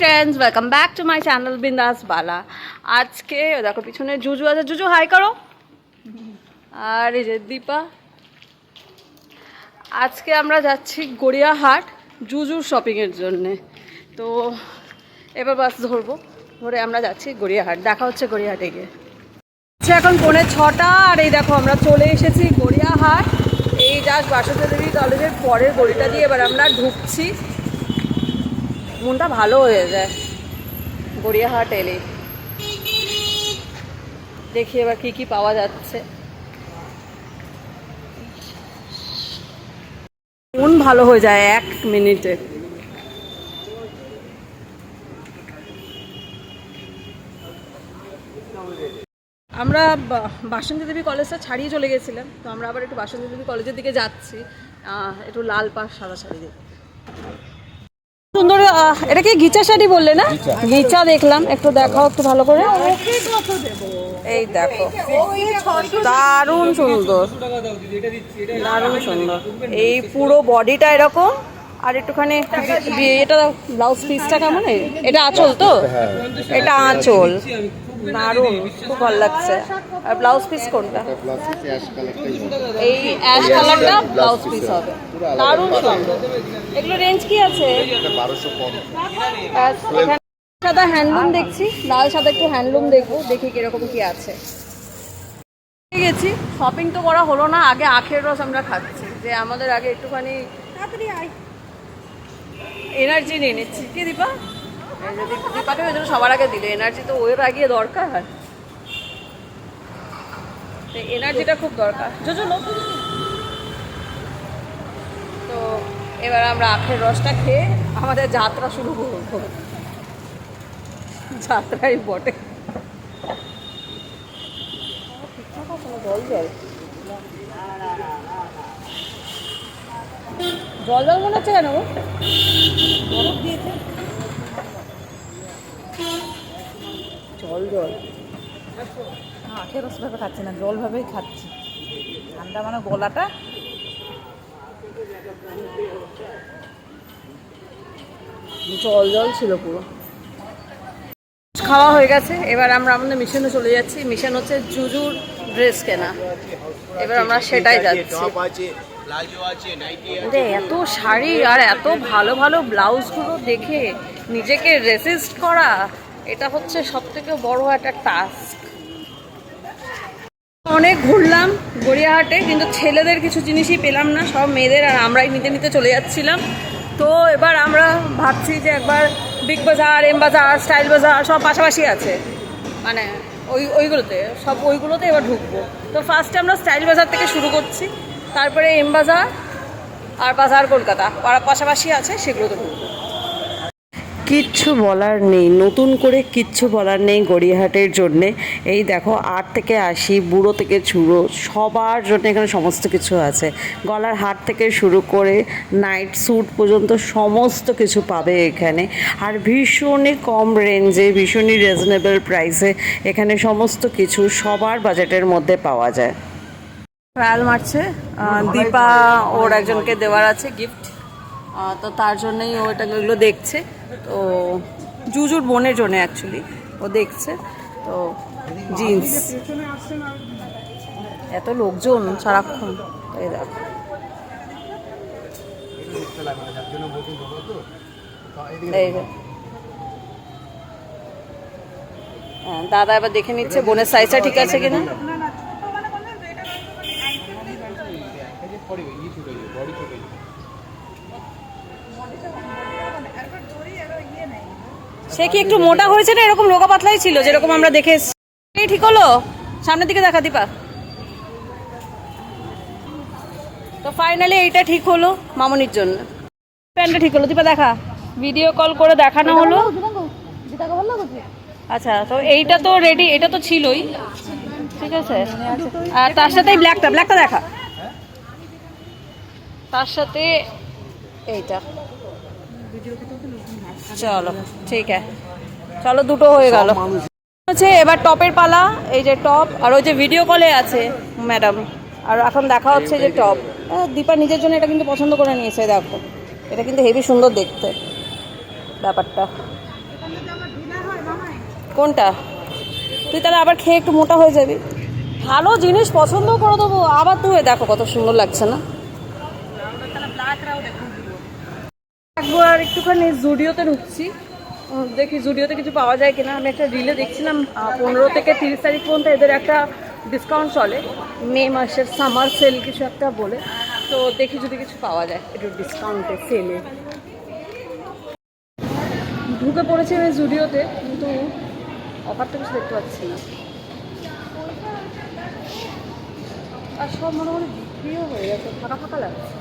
Friends welcome back to my channel Bindaas Bala আজকে, দেখো, পিছনে জুজু আছে। জুজু হাই করো। আর এই যে দীপা। আজকে আমরা যাচ্ছি গড়িয়াহাট জুজুর শপিংয়ের জন্যে। তো, এবার বাস ধরবো। ধরে আমরা যাচ্ছি গড়িয়াহাট। দেখা হচ্ছে গড়িয়াহাটে গিয়ে। হচ্ছে এখন পৌনে ছটা, আর এই দেখো, আমরা চলে এসেছি গড়িয়াহাট। এই জাস্ট বাসন্তী দেবী কলেজের পরের গড়িটা দিয়ে এবার আমরা ঢুকছি। মনটা ভালো হয়ে যায়। গড়িয়াহাট এলে। দেখি এবার কি কি পাওয়া যাচ্ছে। মন ভালো হয়ে যায় এক মিনিটে। আমরা বাসন্তী দেবী কলেজটা ছাড়িয়ে চলে গেছিলাম, তো আমরা আবার একটু বাসন্তী দেবী কলেজের দিকে যাচ্ছি। একটু লাল পাড় সাদা শাড়ি দিয়ে। সুন্দর এটা কি গিচা শাড়ি বললে না? গিচা দেখলাম একটু দেখাও একটু ভালো করে। এই দেখো। দারুণ সুন্দর। দারুণ সুন্দর। এই পুরো বডিটা এরকম আর একটুখানি এটা ব্লাউজ পিসটা কেমন? এটা আঁচল তো? এটা আঁচল। দারুণ খুব ভালো লাগছে। আর ব্লাউজ পিস কোনটা? এই অ্যাশ কালারটা ব্লাউজ পিস হবে। দারুণ সুন্দর। এগুলো রেঞ্জ কি আছে? সাদা হ্যান্ডলুম দেখছি। লাল সাদা একটু হ্যান্ডলুম দেখব দেখি কীরকম কি আছে। গেছি। শপিং তো করা হলো না আগে আখের রস আমরা খাচ্ছি। যে আমাদের আগে একটুখানি এনার্জি নিয়ে নিচ্ছি। কি দীপ- দীপাকে ওই জন্য সবার আগে দিলে। এনার্জি তো ওর আগে দরকার। এনার্জিটা খুব দরকার। তো এবার আমরা আখের রসটা খেয়ে আমাদের যাত্রা শুরু করব। যাত্রাই বটে। জল জল জল জল মনে হচ্ছে কেন বরফ দিয়েছে। জল জল। আখের রস খাচ্ছি না জল ভাবেই খাচ্ছি। ঠান্ডা মানে গলাটা। জল জল ছিল পুরো। খাওয়া হয়ে গেছে এবার আমরা আমাদের মিশনে চলে যাচ্ছি। মিশন হচ্ছে জুজুর ড্রেস কেনা। এবার আমরা সেটাই যাচ্ছি। এত শাড়ি আর এত ভালো ভালো ব্লাউজগুলো দেখে নিজেকে রেসিস্ট করা। এটা হচ্ছে সব থেকে বড় একটা টাস্ক অনেক ঘুরলাম গড়িয়াহাটে, কিন্তু ছেলেদের কিছু জিনিসই পেলাম না, সব মেয়েদের আর আমরাই নিতে নিতে চলে যাচ্ছিলাম। তো এবার আমরা ভাবছি যে একবার বিগ বাজার এম বাজার স্টাইল বাজার সব পাশাপাশি আছে। মানে ওই, ওইগুলোতে, সব ওইগুলোতে এবার ঢুকবো। তো ফার্স্টে আমরা স্টাইল বাজার থেকে শুরু করছি, তারপরে এম বাজার আর বাজার কলকাতা, পাশাপাশি আছে সেগুলোতে ঢুকবো। কিচ্ছু বলার নেই নতুন করে কিচ্ছু বলার নেই গড়িয়াহাটের জন্যে। এই দেখো আট থেকে আশি বুড়ো থেকে ছুড়ো সবার জন্য এখানে সমস্ত কিছু আছে। গলার হাট থেকে শুরু করে নাইট স্যুট পর্যন্ত সমস্ত কিছু পাবে এখানে। আর ভীষণই কম রেঞ্জে ভীষণই রিজনেবল প্রাইসে এখানে সমস্ত কিছু সবার বাজেটের মধ্যে পাওয়া যায়। ট্রায়াল মারছে। দীপা ওর একজনকে দেওয়ার আছে গিফট তো তার জন্যই ও এটা এগুলো দেখছে। তো জুজুর বোনের জন্য অ্যাকচুয়ালি ও দেখছে। তো জিন্স এত লোকজন সারাক্ষণ। এই দেখো। হ্যাঁ, দাদা এবার দেখে নিচ্ছে বোনের সাইজটা ঠিক আছে কিনা? সে কি একটু মোটা হয়েছে না? এরকম রোগা পাতলাই ছিল যেরকম আমরা দেখে। ঠিক হলো? সামনের দিকে দেখা দীপা। তো ফাইনালি এইটা ঠিক হলো মামনির জন্য। প্যান্টটা ঠিক হলো দীপা দেখা। ভিডিও কল করে দেখানো হলো। আচ্ছা তো এইটা তো রেডি এটা তো ছিলই। ঠিক আছে। আর তার সাথে এই ব্ল্যাকটা ব্ল্যাকটা দেখা। তার সাথে এইটা। চলো ঠিক আছে। চলো দুটো হয়ে গেল। হচ্ছে এবার টপের পালা এই যে টপ আর ওই যে ভিডিও কলে আছে ম্যাডাম আর এখন দেখা হচ্ছে যে টপ। দীপা নিজের জন্য এটা কিন্তু পছন্দ করে নিয়েছে দেখো। এটা কিন্তু হেভি সুন্দর দেখতে ব্যাপারটা। কোনটা? তুই তাহলে আবার খেয়ে একটু মোটা হয়ে যাবি। ভালো জিনিস পছন্দ করে দেবো আবার তুই দেখো কত সুন্দর লাগছে না। একবার একটুখানি জুডিওতে ঢুকছি। দেখি জুডিওতে কিছু পাওয়া যায় কিনা। আমি একটা রিলে দেখছিলাম পনেরো থেকে তিরিশ তারিখ পর্যন্ত এদের একটা ডিসকাউন্ট চলে। মে মাসের সামার সেল কিছু একটা বলে। তো দেখি যদি কিছু পাওয়া যায়, একটু ডিসকাউন্টে সেলে ঢুকে পড়েছি আমি জুডিওতে, কিন্তু অফারটা কিছু দেখতে পাচ্ছি না। আর সব মোটামুটি বিক্রিও হয়ে গেছে, ফাঁকা ফাঁকা লাগছে।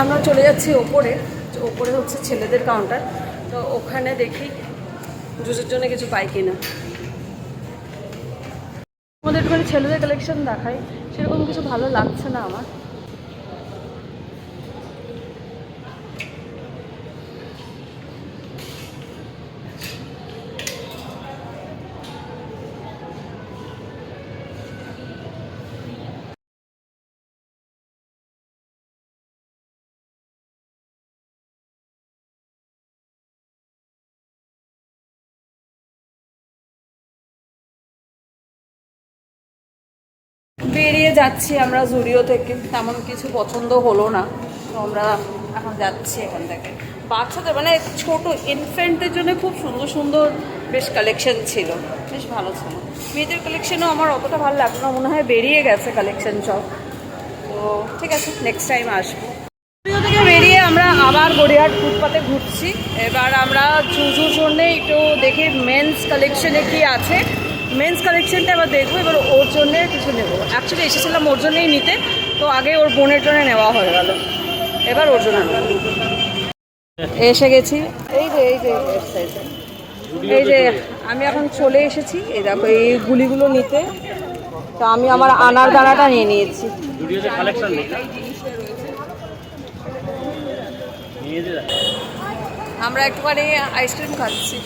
আমরা চলে যাচ্ছি ওপরে। ওপরে হচ্ছে ছেলেদের কাউন্টার তো ওখানে দেখি জুজের জন্য কিছু পাই কিনা। আমাদের ওখানে ছেলেদের কালেকশন দেখায় সেরকম কিছু ভালো লাগছে না আমার বেরিয়ে যাচ্ছি, আমরা জুডিও থেকে। তেমন কিছু পছন্দ হলো না। তো আমরা এখন যাচ্ছি এখান থেকে। বাচ্চাদের মানে ছোট ইনফ্যান্টের জন্য খুব সুন্দর সুন্দর বেশ কালেকশন ছিল। বেশ ভালো ছিল। মেয়েদের কালেকশনও আমার অতটা ভালো লাগল না। মনে হয় বেরিয়ে গেছে কালেকশন সব। তো ঠিক আছে নেক্সট টাইম আসব। থেকে বেরিয়ে আমরা আবার গড়িয়াহাট ফুটপাতে ঘুরছি। এবার আমরা জুজুর জন্যে একটু দেখি মেন্স কালেকশনে কি আছে। মেন্স কালেকশনটা এবার দেখব এবার ওর জন্যে কিছু নেব। অ্যাকচুয়ালি এসেছিলাম ওর জন্যেই নিতে তো আগে ওর বোনের জন্য নেওয়া হয়ে গেল। এবার ওর জন্য। এসে গেছি। এই যে এই যে এই যে আমি এখন চলে এসেছি। এই দেখো এই গুলিগুলো নিতে। তো আমি আমার আনার দানাটা নিয়ে নিয়েছি। আমরা একটুখানি আইসক্রিম খাচ্ছি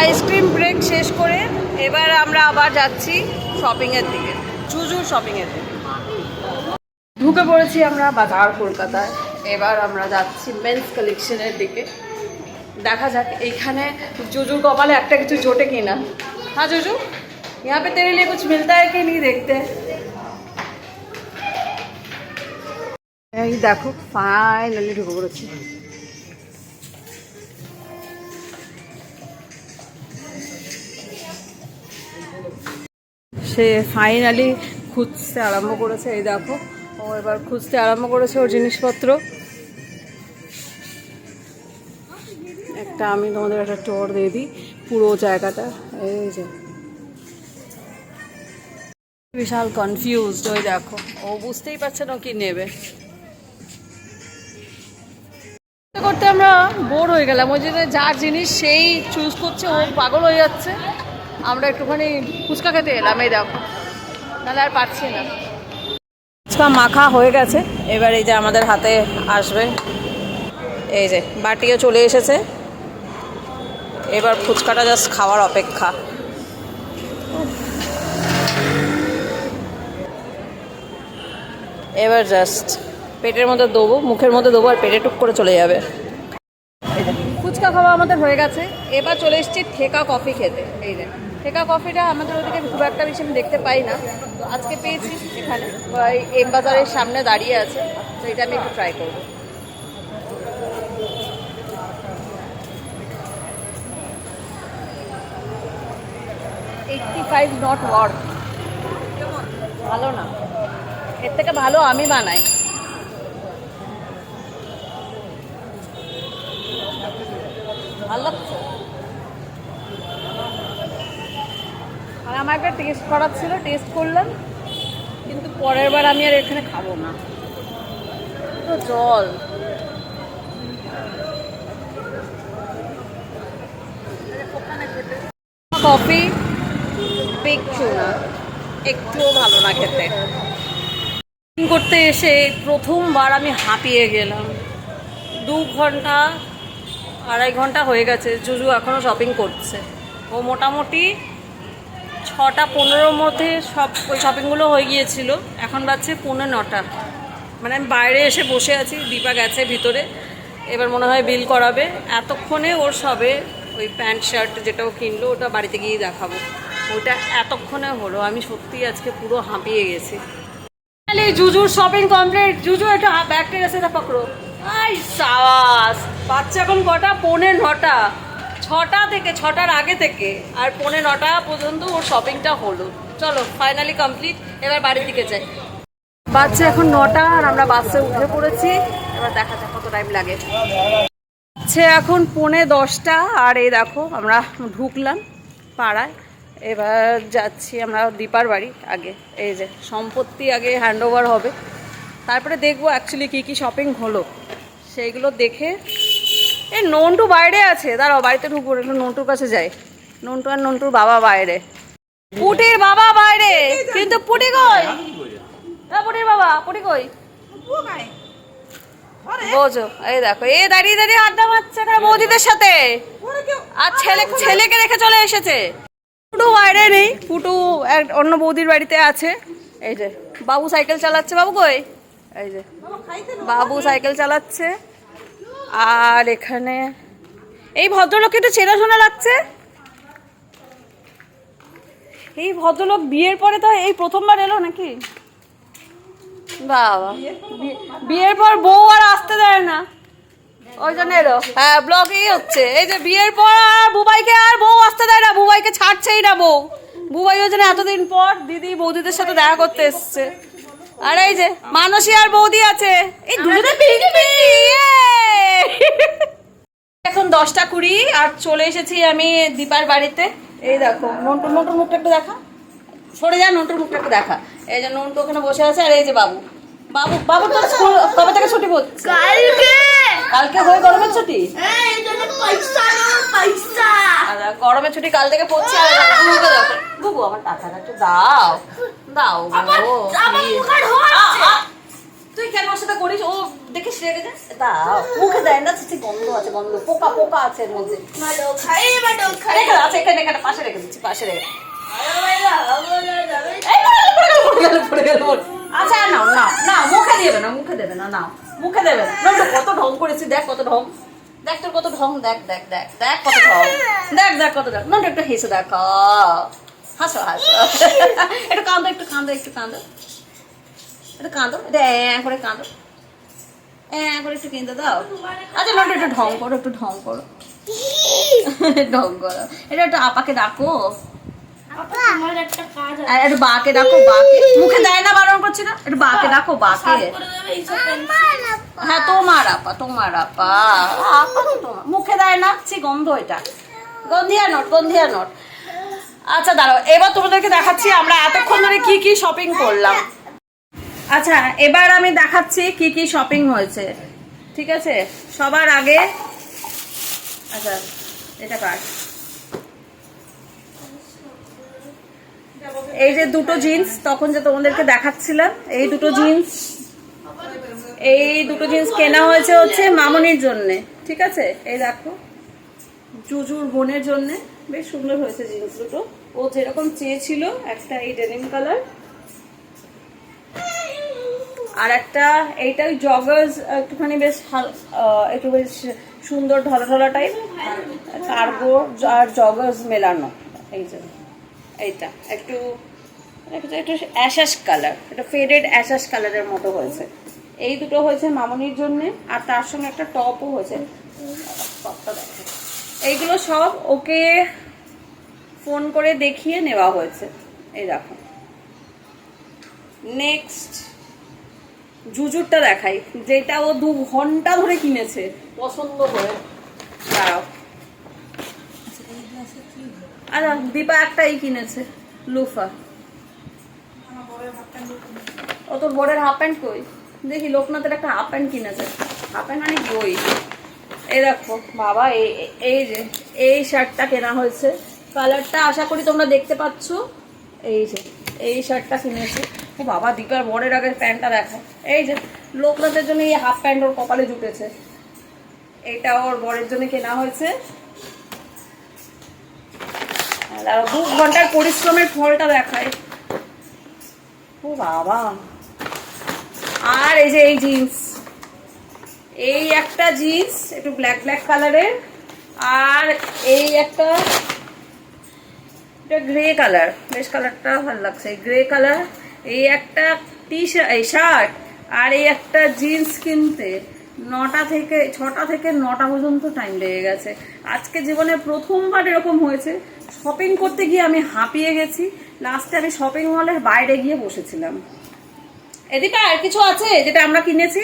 আইসক্রিম ব্রেক শেষ করে এবার আমরা আবার যাচ্ছি শপিংয়ের দিকে চুজুর শপিংয়ের দিকে ঢুকে পড়েছি আমরা বাজার কলকাতায় এবার আমরা যাচ্ছি মেন্স কালেকশনের দিকে দেখা যাক এইখানে জুজুর কপালে একটা কিছু জোটে কিনা হ্যাঁ জুজু यहाँ पे तेरे लिए कुछ मिलता है कि नहीं देखते এই দেখো ফাইনালি ঢুকে পড়েছি সে ফাইনালি খুঁজতে আরম্ভ করেছে, এই দেখো। ও এবার খুঁজতে আরম্ভ করেছে ওর জিনিসপত্র। একটা আমি তোমাদের একটা টোর দিয়ে দিই, পুরো জায়গাটা। এই যে। বিশাল কনফিউজড ওই দেখো। ও বুঝতেই পারছে না কি নেবে। করতে আমরা বোর হয়ে গেলাম। ওই জন্য যার জিনিস সেই চুজ করছে, ও পাগল হয়ে যাচ্ছে। আমরা একটুখানি ফুচকা খেতে এলাম এই দেখো। তাহলে আর পারছি না। ফুচকা মাখা হয়ে গেছে। এবার এই যে আমাদের হাতে আসবে। এই যে বাটিও চলে এসেছে। এবার ফুচকাটা জাস্ট খাওয়ার অপেক্ষা। এবার জাস্ট পেটের মধ্যে দেবো মুখের মধ্যে দেবো আর পেটে টুক করে চলে যাবে। ফুচকা খাওয়া আমাদের হয়ে গেছে। এবার চলে এসেছি ঠেকা কফি খেতে। এই যে ঠেকা কফিটা আমাদের ওদিকে খুব একটা বেশি আমি দেখতে পাই না। তো আজকে পেয়েছি এখানে এম বাজারের সামনে দাঁড়িয়ে আছে, তো এটা আমি একটু ট্রাই করব। এইটটি ফাইভ নট ওয়ার্ড ভালো না। এর থেকে ভালো আমি বানাই। ভালো লাগছে। আর আমার একটা টেস্ট করার ছিল টেস্ট করলাম, কিন্তু পরের বার আমি আর এখানে খাব না। তো জল। কফি একটু না? একটুও ভালো না খেতে। করতে এসে প্রথমবার আমি হাঁপিয়ে গেলাম। দু ঘণ্টা, আড়াই ঘণ্টা হয়ে গেছে, জুজু এখনও শপিং করছে। ও মোটামুটি ছটা পনেরোর মধ্যে সব ওই শপিংগুলো হয়ে গিয়েছিল। এখন বাজছে পনেরো নটা। মানে আমি বাইরে এসে বসে আছি, দীপা গেছে ভিতরে। এবার মনে হয় বিল করাবে। এতক্ষণে ওর সবে ওই প্যান্ট, শার্ট যেটা ও কিনলো, ওটা বাড়িতে গিয়ে দেখাবো। ওটা এতক্ষণে হলো। আমি সত্যি আজকে পুরো হাঁপিয়ে গেছি। ফাইনালি জুজুর শপিং কমপ্লিট জুজু, একটা ব্যাগটা তা পকড়ো। আই সাবাস! বাচ্চা এখন কটা? পৌনে নটা। ছটা থেকে, ছটার আগে থেকে আর পৌনে নটা পর্যন্ত ওর শপিংটা হলো। চলো ফাইনালি কমপ্লিট এবার বাড়ির দিকে যাই। বাচ্চা এখন নটা আর আমরা বাসে উঠে পড়েছি। এবার দেখা যাক কত টাইম লাগে। হচ্ছে এখন পৌনে দশটা আর এই দেখো, আমরা ঢুকলাম পাড়ায়। এবার যাচ্ছি আমরা দীপার বাড়ি আগে। এই যে, সম্পত্তি আগে হ্যান্ডওভার হবে। তারপরে দেখব অ্যাকচুয়ালি কী কী শপিং হলো। সেইগুলো দেখে এই নন্টু বাইরে আছে। দাঁড়াও, বাড়িতে ঢুকবো, একটু নন্টুর কাছে যাই। নন্টু আর নন্টুর বাবা বাইরে। পুটির বাবা বাইরে। কিন্তু পুটি কই? পুটির বাবা, পুটি কই? বোঝো, এই দেখো, এ দাঁড়িয়ে দাঁড়িয়ে আড্ডা মারছে এখানে বৌদিদের সাথে। আর ছেলে, ছেলেকে রেখে চলে এসেছে। পুটু বাইরে নেই। পুটু এক, অন্য বৌদির বাড়িতে আছে। এই যে, বাবু সাইকেল চালাচ্ছে। বাবু কই? এই যে, বাবু সাইকেল চালাচ্ছে। আর এখানে এই ভদ্রলোককে একটু চেনাশোনা লাগছে? এই ভদ্রলোক বিয়ের পরে তো এই প্রথমবার এলো নাকি? বাবা বিয়ের পর বউ আর আসতে দেয় না। ওই জন্য এলো। হ্যাঁ ব্লগেই হচ্ছে। এই যে বিয়ের পর আর বুবাইকে আর বউ আসতে দেয় না, বুবাইকে ছাড়ছেই না বউ। বুবাই ওই জন্য এতদিন পর দিদি বৌদিদের সাথে দেখা করতে এসছে। আর এই যে মানসী আর বৌদি আছে। এই দুজনে! এখন দশটা কুড়ি আর চলে এসেছি আমি দীপার বাড়িতে। এই দেখো নন্টু নন্টুর মুখটা একটু দেখা। সরে যা নন্টুর মুখটা একটু দেখা। এই যে নন্টু ওখানে বসে আছে আর এই যে বাবু। বাবু বাবু তো স্কুল কবে থেকে ছুটি পড়ছে? কালকে। কালকে হয়ে গরমের ছুটি? আর গরমের ছুটি কাল থেকে পড়ছে আর গুগু আমার টাকাটা একটু দাও। দাও তুই কেন সাথে করিস? ও দেখিস রেগে যায় দাও মুখে দেয় না ছিছি গন্ধ আছে গন্ধ। পোকা পোকা আছে এর মধ্যে। রেখে আছে এখানে এখানে পাশে রেখে দিচ্ছি পাশে রেখে। আচ্ছা নাও নাও নাও মুখে দেবে না মুখে দেবে না নাও মুখে দেবে না। না, না, কত ঢং করেছি দেখ কত ঢং। দেখ তোর কত ঢং দেখ দেখ দেখ দেখ কত ঢং। দেখ দেখ কত ঢং। না না, একটু হেসে দেখো। হাসো হাসো। একটু কাঁদো একটু কাঁদো একটু কাঁদো একটু কাঁদো এটা এ করে কাঁদো। এ করে একটু কিনতে দাও। আচ্ছা না একটু ঢং করো একটু ঢং করো। ঢং করো। এটা একটু আপাকে ডাকো। একটা বাকে ডাকো বাকে। মুখে দেয় না বারণ করছি না। একটু বাকে ডাকো বাকে। হ্যাঁ তোমার আপা তোমার আপা। আপা তো তোমার। মুখে দেয় না ছি গন্ধ এটা। গন্ধিয়া নোট গন্ধিয়া নোট। আচ্ছা দাঁড়াও। এবার তোমাদেরকে দেখাচ্ছি আমরা এতক্ষণ ধরে কি কি শপিং করলাম। আচ্ছা এবার আমি দেখাচ্ছি কি কি শপিং হয়েছে। ঠিক আছে? সবার আগে আচ্ছা এটা কার? এই যে দুটো জিন্স, তখন যে তোমাদেরকে দেখাচ্ছিলাম, এই দুটো জিন্স, এই দুটো জিন্স কেনা হয়েছে হচ্ছে মামনির জন্যে। ঠিক আছে? এই দেখো, জুজুর বোনের জন্যে। বেশ সুন্দর হয়েছে জিন্স দুটো। ও যেরকম চেয়েছিল, একটা এই ডেনিম কালার আর একটা, এইটা ওই জগার্স একটুখানি বেশ একটু বেশ সুন্দর ঢলা ঢলা টাইপ কার্গো আর জগার্স মেলানো। এই যে, এইটা, একটু একটু অ্যাশাস কালার একটা ফেডেড অ্যাশাস কালারের মতো হয়েছে। এই দুটো হয়েছে মামনির জন্যে, আর তার সঙ্গে একটা টপও হয়েছে। এইগুলো সব ওকে ফোন করে দেখিয়ে নেওয়া হয়েছে। এই দেখো। নেক্সট জুজুরটা দেখাই, যেটা ও দু ঘণ্টা ধরে কিনেছে। পছন্দ করে। দাঁড়াও। আচ্ছা দীপা একটাই কিনেছে, লুফা। ও তোর বোর্ডের হাফ প্যান্ট কই? দেখি, লোকনাথের একটা হাফ প্যান্ট কিনেছে। হাফ প্যান্ট মানে বই। এই দেখো, বাবা এই- এই যে, এই শার্টটা কেনা হয়েছে। কালারটা আশা করি তোমরা দেখতে পাচ্ছ। এই যে, এই শার্টটা কিনেছে। ও বাবা, দীপার বরের আগে প্যান্টটা দেখায় এই যে, লোকনাথের জন্য এই হাফ প্যান্ট ওর কপালে জুটেছে। এটা ওর বরের জন্য কেনা হয়েছে। দু ঘণ্টার পরিশ্রমের ফলটা দেখায়। ও বাবা। আর এই যে এই জিন্স এই একটা জিন্স একটু ব্ল্যাক ব্ল্যাক কালারের আর এই একটা এটা গ্রে কালার বেশ কালারটা ভালো লাগছে। গ্রে কালার এই একটা টি শার্ট আর এই একটা জিন্স কিনতে নটা থেকে, ছটা থেকে নটা পর্যন্ত টাইম লেগে গেছে। আজকে জীবনে প্রথমবার এরকম হয়েছে। শপিং করতে গিয়ে আমি হাঁপিয়ে গেছি। লাস্টে আমি শপিং মলের বাইরে গিয়ে বসেছিলাম। এদিকে আর কিছু আছে যেটা আমরা কিনেছি?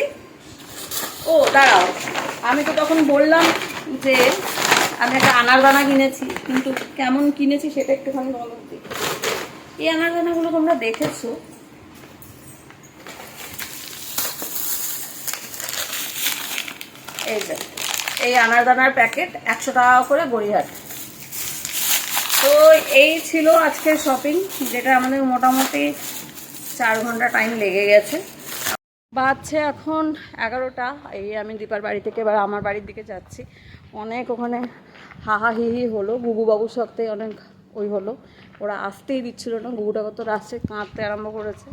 ও, দাঁড়াও। আমি তো তখন বললাম যে আমি একটা আনারদানা কিনেছি, কিন্তু কেমন কিনেছি সেটা একটুখানি বলো। এই আনারদানাগুলো তোমরা দেখেছ। এই এই আনারদানার প্যাকেট একশো টাকা করে গড়িয়াহাট। তো এই ছিল আজকের শপিং, যেটা আমাদের মোটামুটি চার ঘণ্টা টাইম লেগে গেছে। বাজছে এখন এগারোটা। এই আমি দীপার বাড়ি থেকে এবার আমার বাড়ির দিকে যাচ্ছি। অনেক ওখানে হাহা হিহি হলো। বুবু বাবুর সাথে অনেক ওই হলো। ওরা আসতেই দিচ্ছিল না বুবুটা কত রাস্তায় কাঁদতে আরম্ভ করেছে।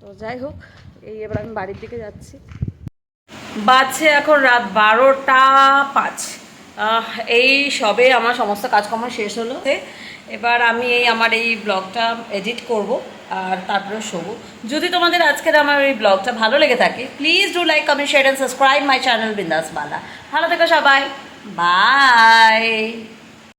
তো যাই হোক, এই এবার আমি বাড়ির দিকে যাচ্ছি। বাজছে এখন রাত বারোটা পাঁচ। এই সবে আমার সমস্ত কাজকর্ম শেষ হলো। এবার আমি এই আমার এই ব্লগটা এডিট করব আর তারপরে শোবো। যদি তোমাদের আজকের আমার এই ব্লগটা ভালো লেগে থাকে please do like comment share and subscribe my channel Bindaas Bala ভালো থেকো সবাই। বাই